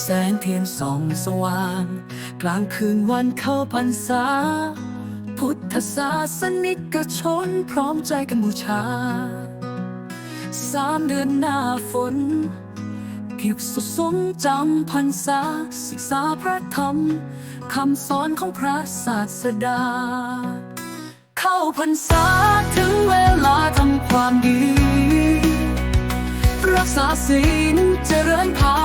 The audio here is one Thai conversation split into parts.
แสงเทียนส่องสว่าง กลางคืนวันเข้าพรรษา พุทธศาสนิกชนพร้อมใจกันบูชา สามเดือนหน้าฝนเก็บสุสงจำพรรษา ศึกษาพระธรรมคำสอนของพระศาสดา เข้าพรรษาถึงเวลาทำความดี รักษาศีลเจริญภา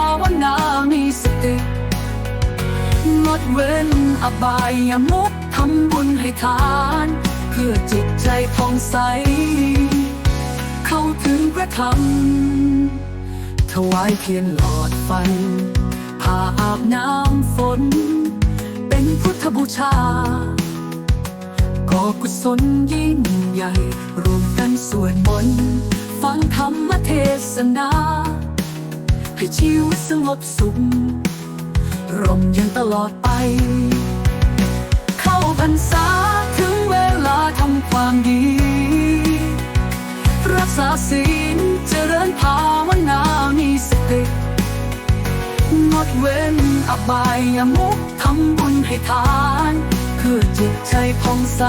เว้นอบายยมุกทำบุญให้ทาน เพื่อจิตใจผ่องใส เข้าถึงพระธรรม ถวายเพียงหลอดไฟพาอาบน้ำฝน เป็นพุทธบูชาก่อกุศลยิ่งใหญ่รวมกันสวดมนต์ฟังธรรมเทศนาให้ชีวิตสงบสุข ร่มเย็นตลอดไป เข้าพรรษาถึงเวลาทำความดี รักษาศีลเจริญภาวนามีสติงดเว้นอบายมุกทำบุญให้ทาน เพื่อจิตใจผ่องใส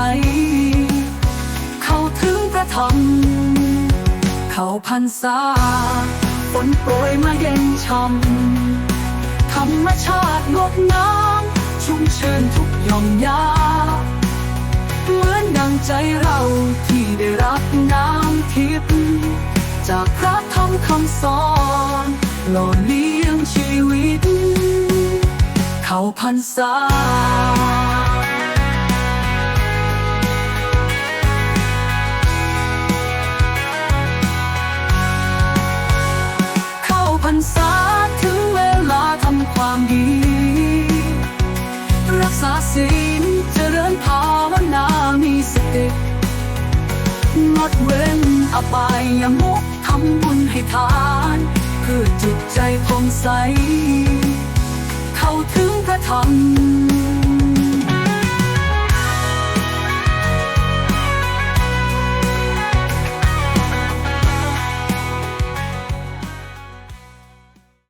เข้าถึงพระธรรม เข้าพรรษาฝนโปรยมาเย็นช่ำ รรมชาติงดงามชุ่มชื่นทุกหย่อมยา เหมือนดังใจเราที่ได้รับน้ำทิพย์จากพระธรรมคำสอนหล่อเลี้ยงชีวิต เขาพันษา ความดี รักษาศีลเจริญภาวนามีสติงดเว้นอบายยมุกทำบุญให้ทานเพื่อจิตใจผ่องใส เข้าถึงพระธรรม